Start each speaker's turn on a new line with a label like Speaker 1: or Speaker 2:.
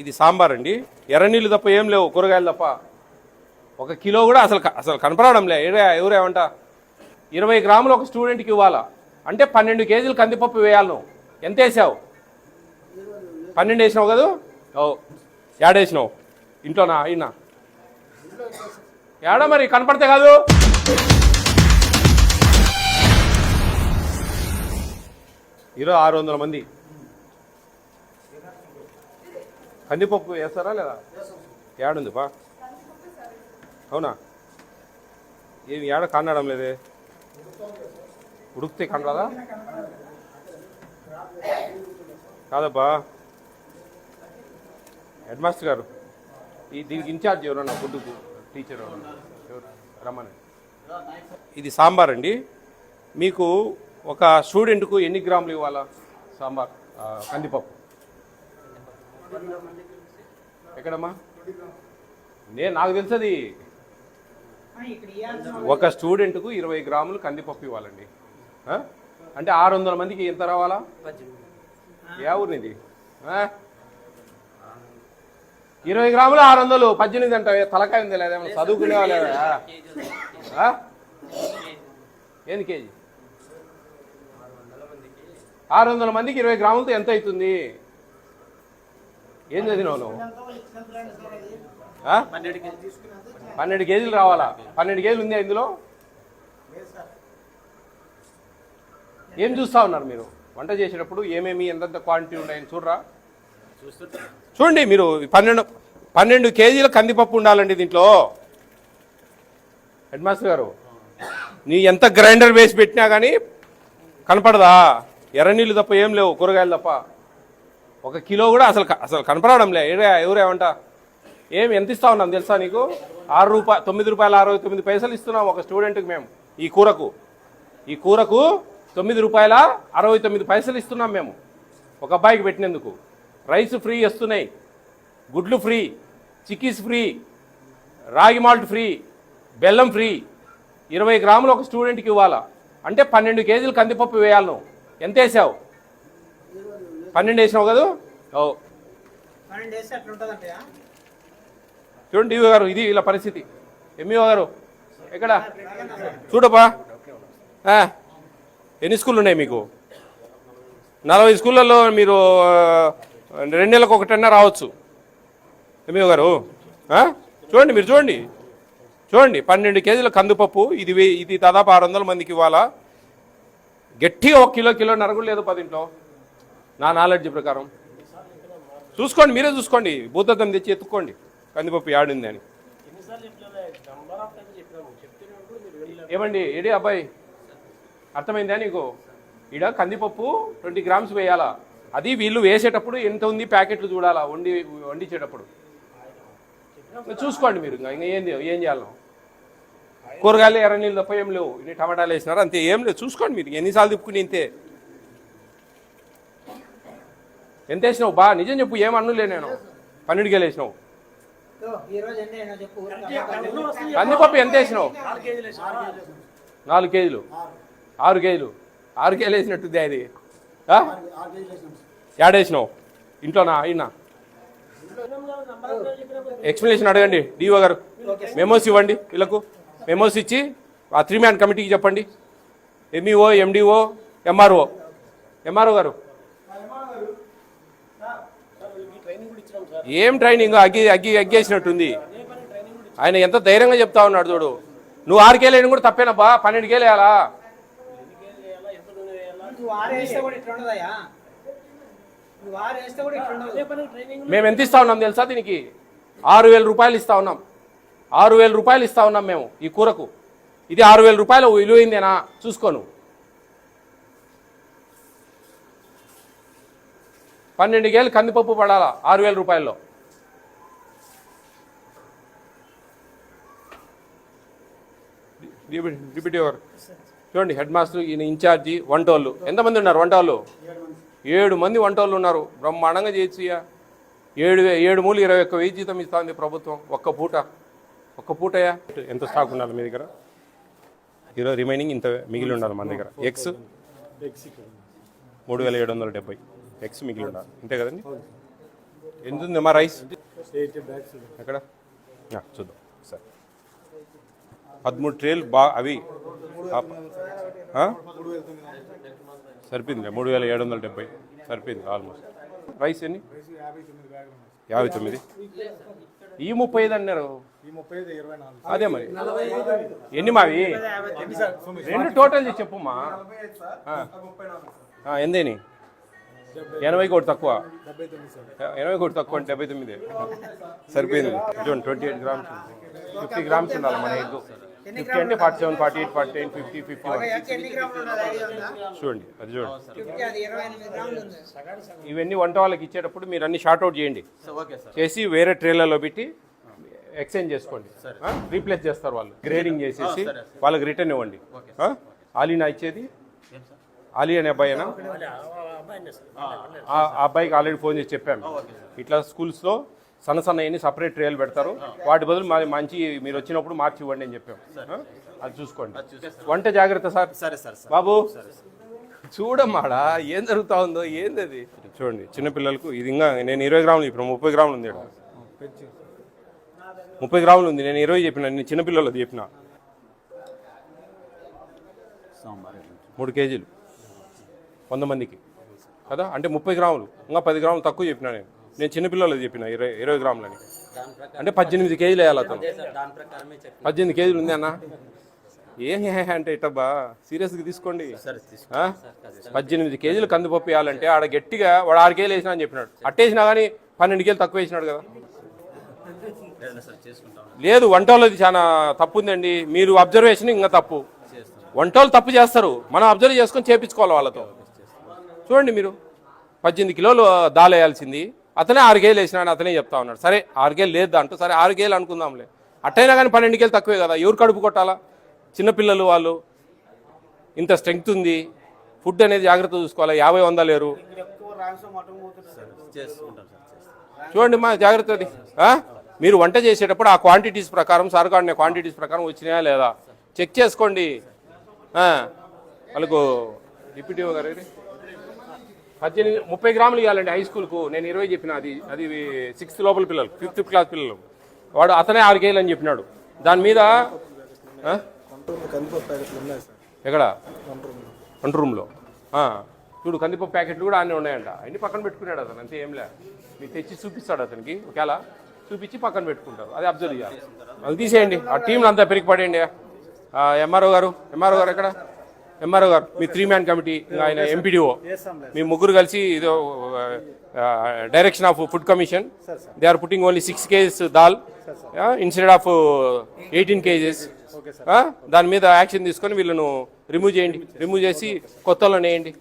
Speaker 1: ఇది సాంబార్ అండి. ఎర్ర నీళ్ళు తప్ప ఏం లేవు కూరగాయలు తప్ప. ఒక కిలో కూడా అసలు అసలు కనపడడంలే ఎవరే ఎవరేమంట ఇరవై గ్రాములు ఒక స్టూడెంట్కి ఇవ్వాలా? అంటే పన్నెండు కేజీలు కందిపప్పు వేయాలి నువ్వు ఎంత వేసావు? పన్నెండు వేసినావు కదా? ఓ ఏడేసినావు ఇంట్లోనా అయినా ఏడా మరి? కనపడితే కాదు. ఈరోజు ఆరు వందల మంది. కందిపప్పు వేస్తారా లేదా? ఏడుంది బా అవునా? ఏమి ఏడ కన్నడం లేదే? ఉడికితే కనరాదా? కాదబ్బా. హెడ్ మాస్టర్ గారు ఈ దీనికి ఇన్ఛార్జ్ ఎవరన్నా ఫుడ్కు టీచర్ ఎవరన్నా? ఎవరు? రమ్మని ఇది సాంబార్ అండి. మీకు ఒక స్టూడెంట్కు ఎన్ని గ్రాములు ఇవ్వాలా? సాంబార్ కందిపప్పు. ఎక్కడమ్మా? నేను నాకు తెలుసది. ఒక స్టూడెంట్కు ఇరవై గ్రాములు కందిపప్పు ఇవ్వాలండి? అంటే ఆరు వందల మందికి ఎంత రావాలా? ఏ ఊరినిది? ఇరవై గ్రాములు ఆరు వందలు పద్దెనిమిది అంట తలకాయ ఉంది లేదా చదువుకునే వాళ్ళేదా ఆ? ఏంది కేజీ? ఆరు వందల మందికి ఇరవై గ్రాములతో ఎంత అవుతుంది? ఏం చదివినావు నువ్వు? పన్నెండు కేజీలు రావాలా? పన్నెండు కేజీలు ఉంది ఇందులో? ఏం చూస్తా ఉన్నారు మీరు? వంట చేసేటప్పుడు ఏమేమి ఎంతెంత క్వాంటిటీ ఉన్నాయని చూడరా? చూడండి మీరు పన్నెండు పన్నెండు కేజీల కందిపప్పు ఉండాలండి దీంట్లో. హెడ్ మాస్టర్ గారు నీ ఎంత గ్రైండర్ వేసి పెట్టినా కానీ కనపడదా? ఎర్ర నీళ్ళు తప్ప ఏం లేవు కూరగాయలు తప్ప. ఒక కిలో కూడా అసలు అసలు కనపడడంలే. ఏడే ఎవరేమంట ఏం ఎంత ఇస్తా ఉన్నాం తెలుసా నీకు? ఆరు రూపాయ తొమ్మిది రూపాయల అరవై తొమ్మిది పైసలు ఇస్తున్నాం ఒక స్టూడెంట్కి మేము ఈ కూరకు. ఈ కూరకు తొమ్మిది రూపాయల అరవై తొమ్మిది పైసలు ఇస్తున్నాం మేము. ఒక అబ్బాయికి పెట్టినందుకు. రైస్ ఫ్రీ వస్తున్నాయి. గుడ్లు ఫ్రీ. చిక్కీస్ ఫ్రీ. రాగి మాల్ట్ ఫ్రీ. బెల్లం ఫ్రీ. ఇరవై గ్రాములు ఒక స్టూడెంట్కి ఇవ్వాలా? అంటే పన్నెండు కేజీలు కందిపప్పు వేయాలను ఎంత వేసావు? పన్నెండు వేసినావు కదా? ఓ. చూడండి డిఓ గారు ఇది ఇలా పరిస్థితి. ఎంఈఓ గారు ఎక్కడ? ఆ, ఎన్ని స్కూళ్ళు ఉన్నాయి మీకు? నలభై స్కూళ్ళల్లో మీరు రెండు నెలలకు ఒకటన్నా రావచ్చు. ఎంఈఓ గారు ఆ? చూడండి మీరు చూడండి. చూడండి పన్నెండు కేజీల కందిపప్పు ఇది ఇది దాదాపు ఆరు వందల మందికి ఇవ్వాలా? గట్టిగా ఒక కిలో కిలో నరగులు లేదు పదింట్లో. నా నాలెడ్జ్ ప్రకారం. చూసుకోండి మీరే చూసుకోండి. భూతద్దం తెచ్చి ఎత్తుక్కోండి. కందిపప్పు యాడింది అని. ఏమండి ఏడి అబ్బాయి? అర్థమైందా నీకు? ఈడ కందిపప్పు ట్వంటీ గ్రామ్స్ వేయాలా? అది వీళ్ళు వేసేటప్పుడు ఎంత ఉంది ప్యాకెట్లు చూడాలా? వండి వండించేటప్పుడు చూసుకోండి మీరు. ఇంకా ఏం ఏం చేయాలి? కూరగాయలు ఎర్ర నీళ్ళు తప్ప ఏం లేవు. ఇన్ని టమాటాలు వేసినారు అంతే. ఏం లేదు. చూసుకోండి మీరు. ఎన్నిసార్లు తిప్పుకుని ఇంతే. ఎంత వేసినావు? బా నిజం చెప్పు ఏం అన్నులే నేను. పన్నెండు గేలు వేసినావు?
Speaker 2: తో, ఈ రోజు ఎన్ని అయినా చెప్పు ఊరికే
Speaker 1: కందిపప్పు ఎంత వేసినావు? నాలుగు కేజీలు ఆరు కేజీలు ఆరు కేజీలు. వేసినట్టుంది అది. ఆ? ఏడేసినావు ఇంట్లోనా? అయినా ఎక్స్ప్లెనేషన్ అడగండి. డిఓ గారు మెమోస్ ఇవ్వండి వీళ్ళకు. మెమోస్ ఇచ్చి ఆ త్రీ మ్యాన్ కమిటీకి చెప్పండి. MEO MDO MRO. ఎంఆర్ఓ గారు. ఏం ట్రైనింగ్? అగ్గి అగ్గి అగ్గేసినట్టుంది ఆయన ఎంత ధైర్యంగా చెప్తా ఉన్నాడు చూడు. నువ్వు ఆరు కేలు వేయడం కూడా తప్పేనబ్బా. పన్నెండు కేలు వేయాలా మేము ఎంత ఇస్తా ఉన్నాం తెలుసా దీనికి? ఆరు వేల రూపాయలు ఇస్తా ఉన్నాం. ఆరు వేల రూపాయలు ఇస్తా ఉన్నాం మేము ఈ కూరకు. ఇది ఆరు వేల రూపాయలు విలువైందేనా చూసుకోను పన్నెండు గేలు కందిపప్పు పడాలా? ఆరు వేల రూపాయల్లో డిప్యూటీ చూడండి హెడ్ మాస్టర్ ఈయన ఇన్ఛార్జి వంటోళ్ళు. ఎంతమంది ఉన్నారు వంటోళ్ళు? ఏడు మంది వంటోళ్ళు ఉన్నారు. బ్రహ్మాండంగా చేయొచ్చు ఏడు ఏడు మూలు ఇరవై ఒక్క వెయ్యి జీతం ఇస్తుంది ప్రభుత్వం. ఒక్క పూట. ఒక్క పూటయా ఎంత స్టాక్ ఉండాలి మీ దగ్గర? ఈరోజు రిమైనింగ్ ఇంత మిగిలి ఉండాలి మన దగ్గర. ఎక్స్? మూడు వేల ఏడు వందల డెబ్బై. ఎక్స్ మిగిలి ఉండాలి అంతే కదండి? ఎంత ఉందమ్మా రైస్? ఎక్కడ? చూద్దాం. సరే. పదమూడు ట్రేలు బా అవి? సరిపోయింది మూడు వేల ఏడు వందల డెబ్బై. సరిపోయింది ఆల్మోస్ట్. రైస్ ఎన్ని?
Speaker 3: యాభై తొమ్మిది
Speaker 1: ఈ ముప్పై ఐదు అన్నారు. అదే మరి. ఎన్ని మావి? రెండు టోటల్ చేసి చెప్పుమా ఆ. ఆ, ఎందేని ఎనభై కోటి తక్కువ. ఎనభై కోటి తక్కువ అంటే డెబ్బై తొమ్మిది. సరిపోయింది. చూడండి twenty eight grams fifty grams ఉండాలి మన ఎగ్ ఫిఫ్టీ అంటే forty seven forty eight forty nine fifty fifty చూడండి అది చూడండి. ఇవన్నీ వంట వాళ్ళకి ఇచ్చేటప్పుడు మీరు అన్ని షార్ట్ అవుట్ చేయండి.
Speaker 4: Okay sir.
Speaker 1: చేసి వేరే ట్రేలలో పెట్టి ఎక్స్చేంజ్ చేసుకోండి. రీప్లేస్ చేస్తారు వాళ్ళు. గ్రేడింగ్ చేసేసి వాళ్ళకి రిటర్న్ ఇవ్వండి? ఆలీనా ఇచ్చేది ఆలీ అనే అబ్బాయినా ఆ ఆ అబ్బాయికి ఆల్రెడీ ఫోన్ చేసి చెప్పాము ఇట్లా స్కూల్స్లో సన్న సన్న సపరేట్ ట్రేలు పెడతారు. వాటి బదులు మా మంచి మీరు వచ్చినప్పుడు మార్చి ఇవ్వండి అని చెప్పాము ఆ? అది చూసుకోండి. వంట జాగ్రత్త సార్.
Speaker 4: సరే సార్
Speaker 1: బాబు. చూడమ్మాడా ఏం జరుగుతా ఉందో ఏంది అది చూడండి చిన్నపిల్లలకు ఇది ఇంకా నేను ఇరవై గ్రాములు ఇప్పుడు ముప్పై గ్రాములు ఉంది ముప్పై గ్రాములు ఉంది నేను ఇరవై చెప్పిన నేను చిన్నపిల్లలది చెప్పిన. మూడు కేజీలు. వంద మందికి. కదా? అంటే ముప్పై గ్రాములు. ఇంకా పది గ్రాములు తక్కువ చెప్పిన నేను. నేను చిన్నపిల్లలది చెప్పిన ఇరవై ఇరవై గ్రాములని. అంటే పద్దెనిమిది కేజీలు వేయాలి అతను. పద్దెనిమిది కేజీలు ఉంది అన్న. ఏం అంటే ఇట్టబ్బా సీరియస్గా తీసుకోండి? పద్దెనిమిది కేజీలు కందిపప్పు వేయాలంటే ఆడ గట్టిగా వాడు ఆరు కేజీలు వేసినా అని చెప్పినాడు. అట్టేసినా కానీ పన్నెండు కేజీలు తక్కువ వేసినాడు కదా. లేదు వంటోళ్ళది చాలా తప్పు ఉందండి మీరు అబ్జర్వేషన్ ఇంకా తప్పు. వంటోళ్ళు తప్పు చేస్తారు. మనం అబ్జర్వ్ చేసుకొని చేపించుకోవాలి వాళ్ళతో. చూడండి మీరు. పద్దెనిమిది కిలోలు దాలేయాల్సింది. అతనే ఆరుగేలు వేసినాడు అతనే చెప్తా ఉన్నాడు. సరే ఆరుగేలు లేదు అంటూ సరే ఆరుగేలు అనుకుందాంలే. అట్టైనా కానీ పన్నెండు కేలు తక్కువే కదా. ఎవరు కడుపు కొట్టాలా? చిన్నపిల్లలు వాళ్ళు. ఇంత స్ట్రెంగ్త్ ఉంది. ఫుడ్ అనేది జాగ్రత్త చూసుకోవాలి. యాభై వంద లేరు చూడండి మా జాగ్రత్త అది మీరు వంట చేసేటప్పుడు ఆ క్వాంటిటీస్ ప్రకారం సరుకాడిన క్వాంటిటీస్ ప్రకారం వచ్చినాయా లేదా? చెక్ చేసుకోండి. వాళ్ళకు డిప్యూటీ గారు పద్దెనిమిది ముప్పై గ్రాములు ఇవ్వాలండి హై స్కూల్కు నేను ఇరవై చెప్పిన అది. అది సిక్స్త్ లోపల పిల్లలు ఫిఫ్త్ క్లాస్ పిల్లలు. వాడు అతనే ఆరు కేజీలు అని చెప్పినాడు. దాని మీద ఎక్కడ? వంట రూమ్లో చూడు కందిపప్పు ప్యాకెట్లు కూడా అన్నీ ఉన్నాయంట. అన్ని పక్కన పెట్టుకున్నాడు అతను అంతే ఏంలే మీకు తెచ్చి చూపిస్తాడు అతనికి ఒకవేళ చూపించి పక్కన పెట్టుకుంటారు. అది అబ్జర్వ్ చేయాలి. అది తీసేయండి. ఆ టీంలు అంతా పెరిగి పడేయండి ఎంఆర్ఓ గారు ఎంఆర్ఓ గారు ఎక్కడ? ఎంఆర్ఓ గారు మీ త్రీ మ్యాన్ కమిటీ ఆయన ఎంపీడీఓ మీ ముగ్గురు కలిసి ఇదో direction of food commission they are putting only six kgs dal instead of eighteen kgs దాని మీద యాక్షన్ తీసుకొని వీళ్ళను రిమూవ్ చేయండి. రిమూవ్ చేసి. కొత్తలో వేయండి